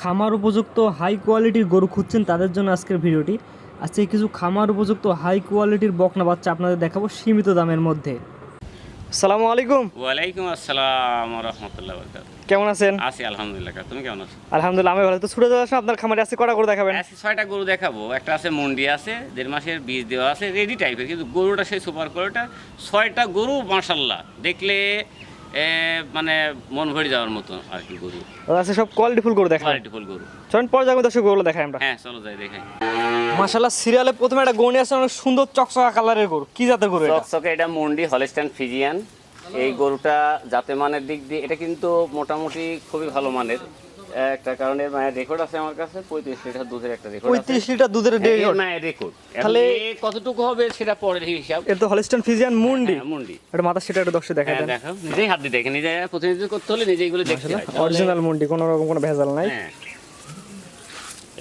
খামার উপযুক্ত হাই কোয়ালিটির গরু খুঁজছেন তাদের জন্য আজকের ভিডিওটি। আজকে কিছু খামার উপযুক্ত হাই কোয়ালিটির বকনা বাচ্চা আপনাদের দেখাবো সীমিত দামের মধ্যে। সালামু আলাইকুম। ওয়ালাইকুম আসসালাম রহমতুল্লাহ কেমন আছেন? আছি আলহামদুলিল্লাহ। তুমি কেমন আছো? আলহামদুলিল্লাহ আমি ভালো। তো ছুটে যাওয়ার আপনার খামারে আছে কটা গরু দেখাবেন? আছে ছয়টা গরু দেখাবো। একটা আছে মন্ডি আছে দেড় মাসের বীজ দেওয়া আছে রেডি টাইপের কিন্তু গরুটা সেই সুপার কোয়ালিটা ছয়টা গরু মার্শাল্লাহ দেখলে এ, মানে মন ভরে যাওয়ার মতো আর কি গরু। আচ্ছা সব কোয়ালিটিফুল গরু দেখাই কোয়ালিটি ফুল গরু। চলেন যাব দর্শক গরু দেখাই আমরা। হ্যাঁ চলো যাই দেখাই। মাশাল্লাহ সিরিয়ালে প্রথমে একটা গরু আছে অনেক সুন্দর চকচকা কালারের গরু। কি জাতের গরু এটা? চকচকে এটা মন্ডি হলস্টাইন ফিজিয়ান এই গরুটা জাতে মানের দিক দিয়ে এটা কিন্তু মোটামুটি খুবই ভালো মানের। একটা কারণে মায়ের রেকর্ড আছে আমার কাছে পঁয়ত্রিশ লিটার দুধের একটা রেকর্ড পঁয়ত্রিশ লিটার দুধের হ্যাঁ, মায়ের রেকর্ড তাহলে- কতটুকু হবে সেটা পরের হিসাব। এটা তো হলিস্টান ফিজিয়ান মুন্ডি মুন্ডি এটা মাথা সেটা একটু দর্শক দেখা হ্যাঁ দেন। নিজেই হাত দিয়ে দেখে নিজে প্রতিনিধিত্ব করতে হলে নিজে এগুলো দেখতে হয়। অরিজিনাল মুন্ডি কোনো রকম কোনো ভেজাল নাই। হ্যাঁ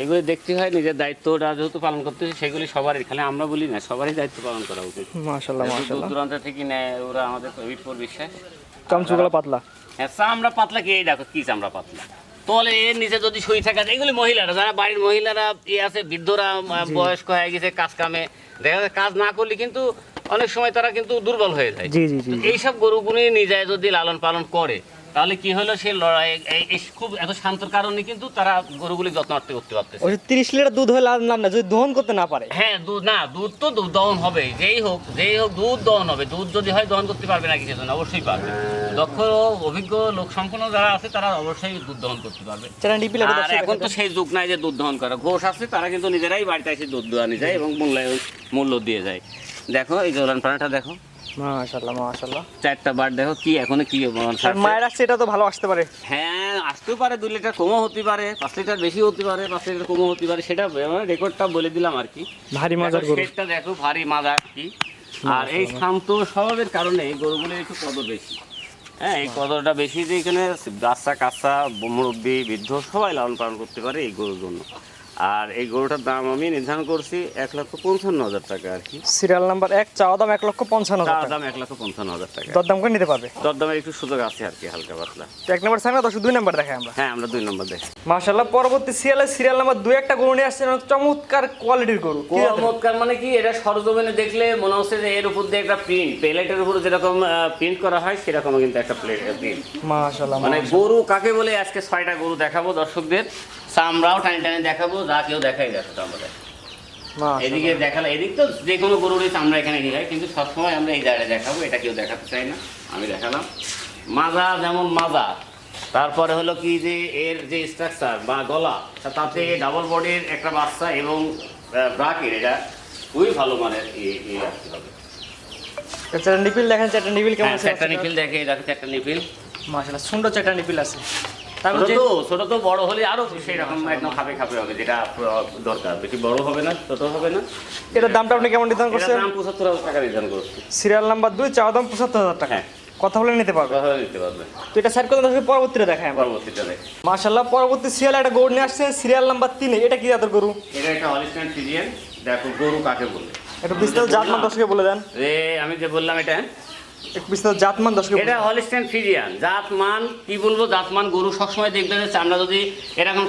এগুলো দেখতে হয় নিজের দায়িত্বটা যেহেতু পালন করতে সেগুলি সবারই খালি আমরা বলি না সবারই দায়িত্ব পালন করা উচিত। মাশাল্লাহ দূর দূরান্ত থেকে নেয় ওরা আমাদের বিটপুর বিশ্বাস চামচুগুলো পাতলা। হ্যাঁ চামড়া পাতলা কি? এই দেখো কি চামড়া পাতলা? তলে এর নিচে যদি শুয়ে থাকা যায় এগুলি মহিলারা যারা বাড়ির মহিলারা ইয়ে আছে বৃদ্ধরা বয়স্ক হয়ে গেছে কাজ কামে দেখা যায় কাজ না করলে কিন্তু অনেক সময় তারা কিন্তু দুর্বল হয়ে যায়। এইসব গরুগুলি নিজে যদি লালন পালন করে তাহলে কি হলো? সে লড়াই এই- খুব এত শান্তর কারণে কিন্তু তারা গরুগুলি যত্ন আত্তে করতে পারতেছে। ওই তিরিশ লিটার দুধ হয়ে লাভ না যদি দহন করতে না পারে। হ্যাঁ দুধ না দুধ তো দহন হবে যেই হোক যেই হোক দুধ দহন হবে। দুধ যদি হয় দহন করতে পারবে না কিছু জন অবশ্যই পারবে। দক্ষ অভিজ্ঞ লোক সম্পন্ন যারা আছে তারা অবশ্যই দুধ দহন করতে পারবে। আর এখন তো সেই যুগ নাই যে দুধ দহন করা। ঘোষ আছে তারা কিন্তু নিজেরাই বাড়িতে এসে দুধ দোয়া নিয়ে যায় এবং মূল্যায়ন মূল্য দিয়ে যায়। দেখো এই ওলান পানাটা দেখো। মাশাল্লাহ মাশাল্লাহ চারটা বার দেখো কি এখনও কি আর মায়ের আসছে এটা তো ভালো আসতে পারে। হ্যাঁ আসতেও পারে দুই লিটার কমও হতে পারে পাঁচ লিটার বেশি হতে পারে পাঁচ লিটার কমও হতে পারে সেটা রেকর্ডটা বলে দিলাম আর কি। ভারী মজার গরু। শেডটা দেখো ভারী মাজা কি। আর এই শান্ত স্বভাবের কারণে এই একটু কদর বেশি। হ্যাঁ এই কদরটা বেশি যে এখানে বাচ্চা কাচ্চা মুরব্বী বৃদ্ধ সবাই লালন পালন করতে পারে এই গরুর জন্য। আর এই গরুটার দাম আমি নির্ধারণ করছি এক লক্ষ পঞ্চান্ন হাজার টাকা আর কি। সিরিয়াল নাম্বার এক চাওয়া দাম এক লক্ষ পঞ্চান্ন হাজার দাম এক লক্ষ পঞ্চান্ন হাজার টাকা। দরদাম করে নিতে পারবে? দরদামের একটু সুযোগ আছে আর কি হালকা পাতলা। এক নম্বর সামনে দশ দুই নম্বর দেখাই আমরা। হ্যাঁ আমরা দুই নম্বর দেখি মাশাল্লাহ পরবর্তী সিরিয়ালে সিরিয়াল নাম্বার দুই একটা গরু নিয়ে আসছে অনেক চমৎকার কোয়ালিটির গরু। চমৎকার মানে কি এটা সরজমিনে দেখলে মনে হচ্ছে যে এর উপর দিয়ে একটা প্রিন্ট প্লেটের উপর যেরকম প্রিন্ট করা হয় সেরকম কিন্তু একটা প্লেট প্রিন্ট মাশাল্লাহ মানে গরু কাকে বলে আজকে ছয়টা গরু দেখাবো দর্শকদের। চামড়াও টানি টানি দেখাবো যা কেউ দেখাই দেখো এদিকে দেখালে এদিক তো যে কোনো গরুরই চামড়া এখানে হয় কিন্তু সবসময় আমরা এই জায়গায় দেখাবো এটা কেউ দেখাতে চাই না আমি দেখালাম। মাজা যেমন মাজা তারপরে হলো কি যে এর যে স্ট্রাকচার বা গলা তাতে ডাবল বডির একটা বাচ্চা এবং ব্রাকের এটা খুবই ভালো মানের আসতে হবে। নিপিল দেখেন চারটা নিপিল কেমন আছে চারটা নিপিল দেখে দেখো চারটা নিপিল মাশাল্লাহ সুন্দর চারটা নিপিল আছে। তো ছোট তো বড় হলে আরও সেই একদম খাপে খাপে হবে যেটা দরকার। বেশি বড় হবে না ছোট হবে না। এটার দামটা আপনি কেমন নির্ধারণ করছেন? দাম পঁচাত্তর হাজার টাকা নির্ধারণ করছি। সিরিয়াল নাম্বার দুই চাওয়া দাম পঁচাত্তর হাজার টাকা। হ্যাঁ। কথা বলে নিতে পারবে। কথা নিতে পারবে। তো এটা সাইড করে দর্শক পরবর্তীতে দেখাই আমরা। পরবর্তীটা দেখ। মাশাল্লাহ পরবর্তী সিরিয়াল একটা গরু নিয়ে আসছে সিরিয়াল নাম্বার তিনে। এটা কি জাতের গরু? এটা একটা দেখো গরু কাকে বলে? বিস্তারিত দর্শকে বলে দেন। রে আমি যে বললাম এটা জাতমান দর্শকে এটা দেন। হলিস্টাইন জাতমান কি বলব জাতমান গরু সবসময় দেখবে যে চামড়া যদি এরকম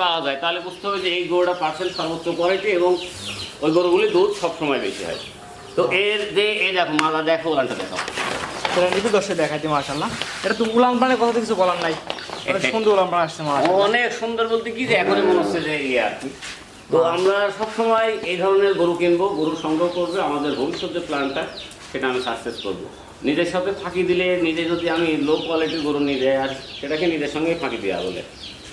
পাওয়া যায় তাহলে বুঝতে হবে যে এই গরুটা পার্সেন্ট সর্বোচ্চ কোয়ালিটি এবং ওই গরুগুলি দুধ সবসময় বেশি হয়। তো এর যে এই দেখো মালা দেখো ওলানটা দেখো। সেটা নিপি দেখাইতে মাশাল্লাহ এটা তো উলান পানে কথা কিছু বলার নাই। অনেক সুন্দর উলান পান আসছে অনেক সুন্দর বলতে কি যে এখনই মনে হচ্ছে যে ইয়ে আর কি। তো আমরা সবসময় এই ধরনের গরু কিনবো গরু সংগ্রহ করবে আমাদের ভবিষ্যৎ যে প্ল্যানটা সেটা আমি সাকসেস করব। নিজের সাথে ফাঁকি দিলে নিজে যদি আমি লো কোয়ালিটির গরু নিয়ে যাই, আর সেটাকে নিজের সঙ্গে ফাঁকি দেওয়া বলে।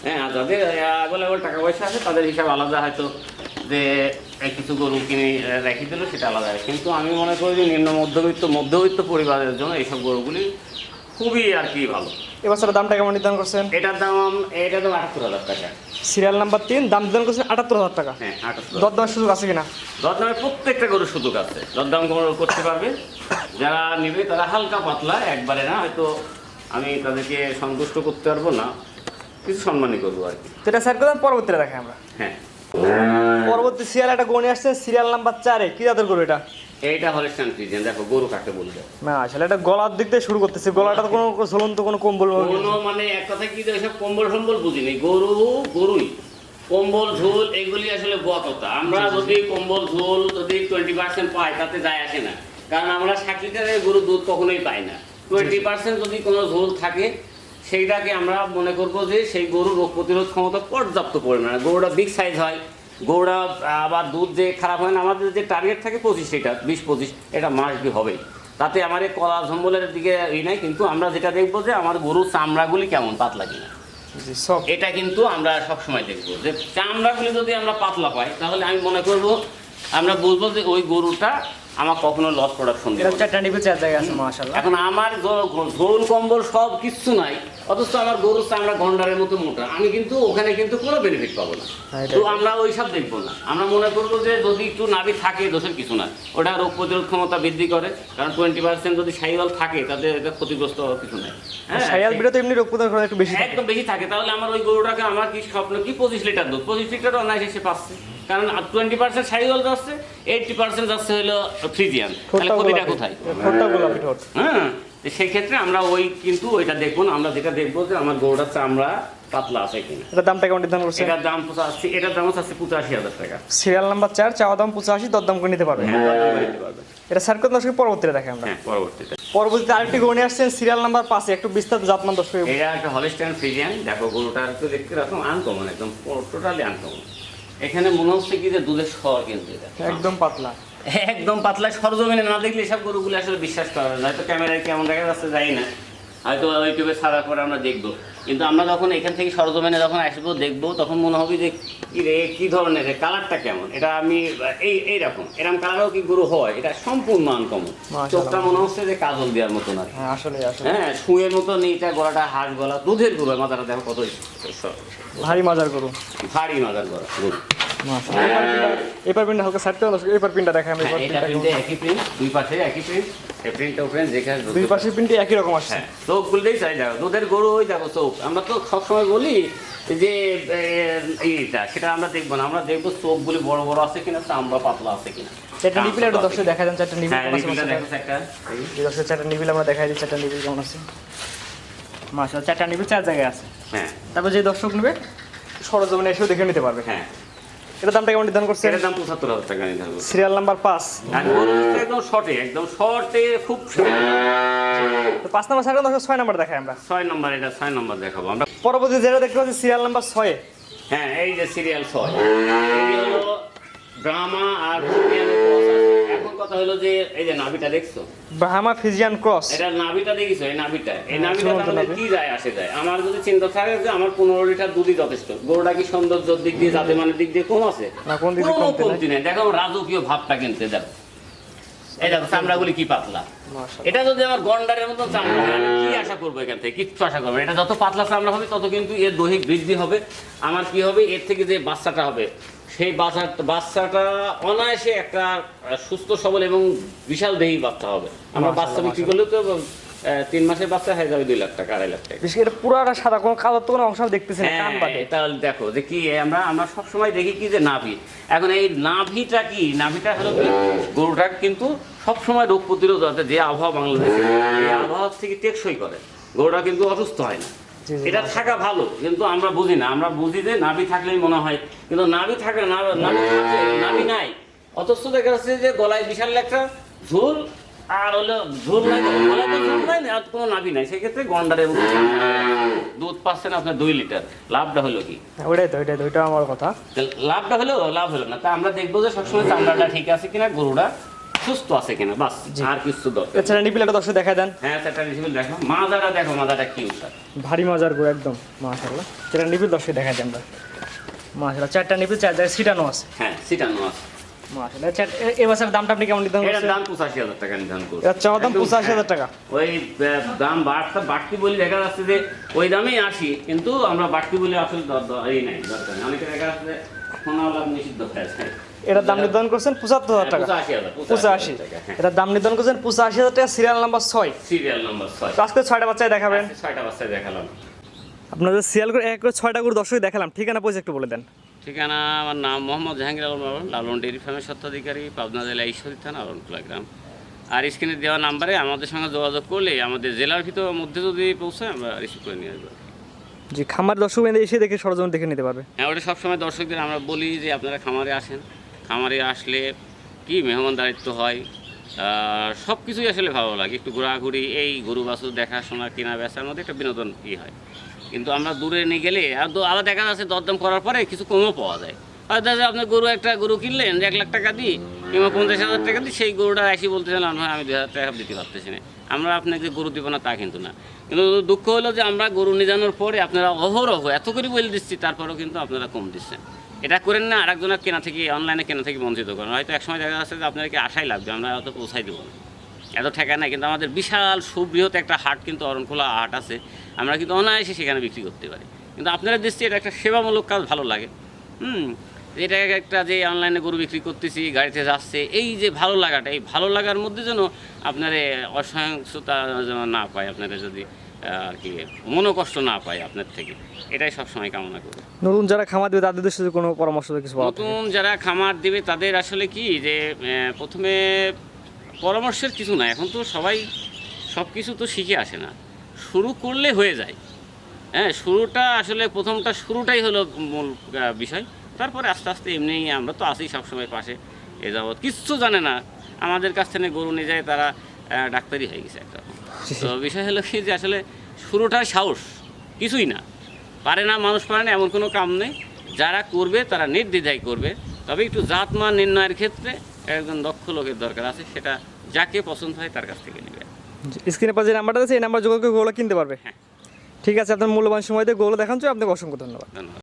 হ্যাঁ আর যাদের অ্যাভেলেবল টাকা পয়সা আছে, তাদের হিসাব আলাদা হয়তো, যে কিছু গরু কিনে রেখে দিল, সেটা আলাদা। কিন্তু আমি মনে করি যে নিম্ন মধ্যবিত্ত মধ্যবিত্ত পরিবারের জন্য এইসব গরুগুলি খুবই আর কি ভালো। এবছরের দামটা কেমন নির্ধারণ করছেন? এটার দাম এটার দাম আটাত্তর হাজার টাকা। সিরিয়াল নাম্বার তিন দাম নির্ধারণ করছেন আটাত্তর হাজার টাকা। হ্যাঁ দরদামের সুযোগ আছে কিনা? দরদামের প্রত্যেকটা গরুর সুযোগ আছে। দরদাম করতে পারবে। যারা নেবে তারা হালকা পাতলা একবারে না হয়তো আমি তাদেরকে সন্তুষ্ট করতে পারব না। কিছু সম্মানই করব আর কি। সেটা স্যার সাইড করে দেন, পরবর্তীতে দেখাই আমরা। হ্যাঁ। পরবর্তী সিরিয়াল একটা গরু নিয়ে আসছে সিরিয়াল নাম্বার চারে। কি জাতের গরু এটা? এইটা হলিস্টান ফ্রিজিয়ান দেখো গরু কাকে বলবে না আসলে এটা গলার দিক দিয়ে শুরু করতেছে। গলাটা তো কোনো ঝুলন্ত কোনো কম্বল কোনো মানে এক কথা কি ওইসব কম্বল সম্বল বুঝিনি। গরু গরুই। কম্বল ঝোল এগুলি আসলে বকতা আমরা যদি কম্বল ঝোল যদি টোয়েন্টি পার্সেন্ট পাই তাতে যায় আসে না। কারণ আমরা ষাট লিটারের গরু দুধ কখনোই পাই না। টোয়েন্টি পার্সেন্ট যদি কোনো ঝোল থাকে সেইটাকে আমরা মনে করব যে সেই গরুর রোগ প্রতিরোধ ক্ষমতা পর্যাপ্ত পরিমাণে। গরুটা বিগ সাইজ হয় গরুটা আবার দুধ যে খারাপ হয় না আমাদের যে টার্গেট থাকে পঁচিশ লিটার বিশ পঁচিশ এটা মাস বি হবেই। তাতে আমার এই কলা ঝম্বলের দিকে ই নাই কিন্তু আমরা যেটা দেখব যে আমার গরুর চামড়াগুলি কেমন পাতলা কিনা। সব। এটা কিন্তু আমরা সবসময় দেখব যে চামড়াগুলি যদি আমরা পাতলা পাই তাহলে আমি মনে করব আমরা বুঝব যে ওই গরুটা আমার কখনো লস প্রোডাকশন দেবে এখন আমার ঝোল কম্বল সব কিছু নাই অথচ আমার গরুর চামড়া গন্ডারের মতো মোটা। আমি কিন্তু ওখানে কিন্তু কোনো বেনিফিট পাবো না। হ্যাঁ, তো আমরা ওই সব দেখব না। আমরা মনে করব যে যদি একটু নাভি থাকে দোষের কিছু না। ওটা রোগ প্রতিরোধ ক্ষমতা বৃদ্ধি করে। কারণ টোয়েন্টি পার্সেন্ট যদি সাইওয়াল থাকে তাতে এটা ক্ষতিগ্রস্ত হওয়ার কিছু নাই। হ্যাঁ সায়াল বিড়ে তো এমনি রোগ প্রতিরোধ ক্ষমতা একটু বেশি থাকে। একদম বেশি থাকে। তাহলে আমার ওই গরুটাকে আমার কি স্বপ্ন কি? পঁচিশ লিটার দুধ। পঁচিশ লিটার অনায়াসে সে পাচ্ছে। কারণ টোয়েন্টি পার্সেন্ট সাইওয়াল যাচ্ছে এইটটি পার্সেন্ট যাচ্ছে হলো ফ্রিজিয়ান। তাহলে ক্ষতিটা কোথায়? হ্যাঁ। তো সেই ক্ষেত্রে আমরা ওই কিন্তু ওইটা দেখব না আমরা যেটা দেখব যে আমার গরুটার চামড়া পাতলা আছে কিনা। এটার দামটা কেমন নির্ধারণ করছে এটার দাম পঁচাশি এটার দাম হচ্ছে পঁচাশি হাজার টাকা। সিরিয়াল নাম্বার চার চাওয়া দাম পঁচাশি দরদাম করে নিতে পারবেন? হ্যাঁ। এটা স্যার কত দর্শক পরবর্তীতে দেখে আমরা? হ্যাঁ পরবর্তীতে। পরবর্তীতে আরেকটি গণে আসছেন সিরিয়াল নাম্বার পাঁচে একটু বিস্তারিত জাতমান দর্শক। এটা একটা হলিস্টাইন ফ্রিজিয়ান দেখো গরুটা একটু দেখতে রাখো আনকমন একদম টোটালি আনকমন এখানে মনে হচ্ছে কি যে দুধের স্বর কিন্তু এটা। একদম পাতলা। একদম পাতলা সরজমিনে না দেখলে সব গরুগুলো আসলে বিশ্বাস করা যায় হয়তো ক্যামেরায় কেমন দেখা যাচ্ছে জানি না। হয়তো ইউটিউবে ছাড়ার পরে আমরা দেখব। কিন্তু আমরা যখন এখান থেকে সরজমিনে যখন আসব দেখব তখন মনে হবে যে কি রে কি ধরনের কালারটা কেমন? এটা আমি এই এইরকম। এরকম কালারও কি গরু হয়? এটা সম্পূর্ণ আনকমন চোখটা মনে হচ্ছে যে কাজল দেওয়ার মতন আর কি। হ্যাঁ আসলে হ্যাঁ শুয়ের মতো নেইটা গলাটা হাঁস গলা দুধের গরু। মাথাটা দেখো কত ভারী মাজার গরু। ভারী মাজার গরু। হালকা সাইড করে দেখেন হ্যাঁ, এবার এটা পিনটা প্রিন্টে একই প্রিন্ট দুই পাশে একই প্রিন্ট এই প্রিন্টটা প্রিন্ট যেখানে দুই পাশের পিনটি একই রকম আসছে। হ্যাঁ চোখ খুলতেই চাই দেখো দুধের গরু ওই দেখো চোখ। আমরা তো সবসময় বলি যে এইটা সেটা আমরা দেখব না। আমরা দেখব চোখগুলি বড় বড় আছে কিনা চামড়া পাতলা আছে কিনা। চারটা নিপিল একটু দর্শক দেখা যান চারটা নিপিল হ্যাঁ চারটা আমরা দেখাই দিই চারটা কেমন আছে? চারটা চার জায়গায় আছে। হ্যাঁ। তারপর যে দর্শক নেবে সরজমিনে এসেও দেখে নিতে পারবে। হ্যাঁ। এটা দামটা কেমন নির্ধারণ করছে এটার দাম পঁচাত্তর হাজার টাকা নির্ধারণ করছে। সিরিয়াল নাম্বার 5 আর একদম শর্টে একদম শর্টে খুব তো পাঁচ নাম্বার সাইড দশ ছয় নাম্বার দেখাই আমরা। ছয় নাম্বার এটা ছয় নাম্বার দেখাবো আমরা। পরবর্তী যেটা দেখতে পাচ্ছি সিরিয়াল নাম্বার ছয়। হ্যাঁ এই যে সিরিয়াল ছয়। ড্রামা আর কোরিয়ানের cross আছে। এখন কথা হলো যে এই যে নাভিটা দেখছ? Brahma Friesian cross. এটা নাভিটা দেখিছো এই নাভিটা? এই হ্যাঁ, নাভিটা কি যায় আসে যায়? আমার যদি চিন্তা থাকে যে আমার পনেরো লিটার দুধই যথেষ্ট। গরুটা কি সৌন্দর্যের দিক দিয়ে মানের দিক দিয়ে কম আছে? কোন কমতি নেই। দেখো রাজকীয় ভাবটা কিনতে দেখো এই দেখো চামড়াগুলি কি পাতলা। এটা যদি আমার গন্ডারের মতো চামড়া হয়, কি আশা করব এখান থেকে? কিচ্ছু আশা করব এটা যত পাতলা চামড়া হবে তত কিন্তু এর দৈহিক বৃদ্ধি হবে। আমার কি হবে? এর থেকে যে বাচ্চাটা হবে সেই বাচ্চা বাচ্চাটা অনায়াসে একটা সুস্থ সবল এবং বিশাল দেহি বাচ্চা হবে। আমরা বাচ্চা বিক্রি করলে তো তিন মাসের বাচ্চা হয়ে যাবে দুই লাখ টাকা আড়াই লাখ টাকা। এটা পুরাটা সাদা কোনো কালার তো কোনো অংশ আমি দেখতেছি না কান হ্যাঁ, তাহলে দেখো যে কি আমরা আমরা সবসময় দেখি কি যে নাভি। এখন এই নাভিটা কি? নাভিটা হলো কি? গরুটা কিন্তু সবসময় রোগ প্রতিরোধ আছে যে আবহাওয়া বাংলাদেশে। এই আবহাওয়া থেকে টেকসই করে। গরুটা কিন্তু অসুস্থ হয় না। এটা থাকা ভালো কিন্তু আমরা বুঝি না। আমরা বুঝি যে নাভি থাকলেই মনে হয় কিন্তু নাভি থাকে না নাভি থাকে, নাভি নাই। অথচ দেখা যাচ্ছে যে গলায় বিশাল একটা ঝোল আর হলো ঝোল নাই গলায় তো ঝোল নাই আর কোনো নাভি নাই। সেক্ষেত্রে গন্ডারে মতো দুধ পাচ্ছেন আপনার দুই লিটার। লাভটা হলো কি? হ্যাঁ, ওইটাই তো ওইটাই তো ওইটা আমার কথা। লাভটা হলো লাভ হলো না। তা আমরা দেখব যে সবসময় চামড়াটা ঠিক আছে কিনা গরুটা। সুস্থ আছে কিনা বাস আর কিছু দরকার এছাড়া নিপিল একটা দর্শক দেখা দেন। হ্যাঁ সেটা রিসিভিল দেখো। মাজাটা দেখো মাজাটা কি উঠার ভারী মজার করে একদম মাশাআল্লাহ। নিপিল দর্শক দেখা দেন আমরা মাশাআল্লাহ চারটা নিপিল চার জায়গায় সিটানো আছে। হ্যাঁ সিটানো আছে। মাশাআল্লাহ চার এ- এ বছর দামটা আপনি কেমন নির্ধারণ এটার করছেন? দাম পঁচাশি হাজার টাকা নির্ধারণ দাম হ্যাঁ। টাকা। ওই দাম বাড়তে বাড়তি বলে দেখা যাচ্ছে যে ওই দামেই আসি কিন্তু আমরা বাড়তি বলে আসলে দর- এই নাই দরকার অনেকে দেখা যাচ্ছে নিষিদ্ধ। এটার দাম নির্ধারণ করছেন পঁচাত্তর হাজার টাকা। পঁচাশি হ্যাঁ। এটার দাম নির্ধারণ করছেন পঁচাশি হাজার টাকা সিরিয়াল নাম্বার ছয়। সিরিয়াল নাম্বার ছয়। আজকে ছয়টা বাচ্চায় দেখাবেন। ছয়টা বাচ্চায় দেখালাম। আপনাদের সিরিয়াল করে এক করে ছয়টা করে দর্শক দেখালাম। ঠিকানা পয়সা একটু বলে দেন। ঠিকানা আমার নাম মোহাম্মদ জাহাঙ্গীর আলম লালন লালন ডেয়ারি ফার্মের স্বত্বাধিকারী পাবনা জেলা ঈশ্বরী থানা অরণকুলা গ্রাম। আর স্ক্রিনে দেওয়া নাম্বারে আমাদের সঙ্গে যোগাযোগ করলে আমাদের জেলার ভিতর মধ্যে যদি পৌঁছায় আমরা রিসিভ করে নিয়ে আসব। যে খামার দর্শক এসে দেখে সরজমিন দেখে নিতে পারবে। হ্যাঁ ওটা সবসময় দর্শকদের আমরা বলি যে আপনারা খামারে আসেন। খামারে আসলে কি মেহমানদারিত্ব হয় সব কিছুই আসলে ভালো লাগে। একটু ঘোরাঘুরি, এই গরু বাছুর দেখাশোনা, কেনা বেচার মধ্যে একটা বিনোদন ই হয়। কিন্তু আমরা দূরে নিয়ে গেলে আর দো- আবার দেখা যাচ্ছে দরদাম করার পরে কিছু কমও পাওয়া যায়। হয়তো আপনি গরু একটা গরু কিনলেন এক লাখ টাকা দিই কিংবা পঞ্চাশ হাজার টাকা দিই সেই গরুটা এসে বলতেছেন না আমি দু হাজার টাকা দিতে পারতেছি না। আমরা আপনাকে গরু দিব না, তা কিন্তু না। কিন্তু দুঃখ হলো যে আমরা গরু নিয়ে যাওয়ার পরে আপনারা অহরহ এত করে বলে দিচ্ছি, তারপরেও কিন্তু আপনারা কম দিচ্ছেন। এটা করেন না, আরেকজনের কেনা থেকে অনলাইনে কেনা থেকে বঞ্চিত করেন। হয়তো একসময় দেখা যাচ্ছে যে আপনাদেরকে আশাই লাগবে, আমরা অত পৌঁছাই দেবো না। এত ঠেকা নাই, কিন্তু আমাদের বিশাল সুবৃহৎ একটা হাট কিন্তু অরণখোলা হাট আছে। আমরা কিন্তু অনায়াসে সেখানে বিক্রি করতে পারি। কিন্তু আপনারা দৃষ্টি এটা একটা সেবামূলক কাজ, ভালো লাগে। হুম, এটা একটা যে অনলাইনে গরু বিক্রি করতেছি, গাড়িতে যাচ্ছে, এই যে ভালো লাগাটা, এই ভালো লাগার মধ্যে যেন আপনার অসহিংসতা যেন না পায় আপনারা যদি। আর কি মনোকষ্ট না পায় আপনার থেকে। এটাই সবসময় কামনা করি। নতুন যারা খামার দেবে তাদের সাথে কোনো পরামর্শ কিছু নতুন যারা খামার দেবে তাদের আসলে কি যে প্রথমে পরামর্শের কিছু না এখন তো সবাই সব কিছু তো শিখে আসে না। শুরু করলে হয়ে যায়। হ্যাঁ শুরুটা আসলে প্রথমটা শুরুটাই হলো মূল বিষয়। তারপরে আস্তে আস্তে এমনি আমরা তো আসি সবসময় পাশে এ যাবৎ। কিচ্ছু জানে না। আমাদের কাছ থেকে গরু নিয়ে যায় তারা ডাক্তারই হয়ে গেছে একটা। তো বিষয় হলো কি যে আসলে শুরুটা সাহস কিছুই না। পারে না মানুষ পারে না এমন কোনো কাম নেই। যারা করবে তারা নির্দ্বিধায় করবে। তবে একটু জাতমান নির্ণয়ের ক্ষেত্রে একজন দক্ষ লোকের দরকার আছে সেটা যাকে পছন্দ হয় তার কাছ থেকে নেবে। স্ক্রিনে পাশে যে নাম্বারটা আছে এই নাম্বার যোগাযোগ করে কিনতে পারবে। হ্যাঁ। ঠিক আছে আপনার মূল্যবান সময় দিয়ে গোগুলো দেখান আপনাকে অসংখ্য ধন্যবাদ। ধন্যবাদ।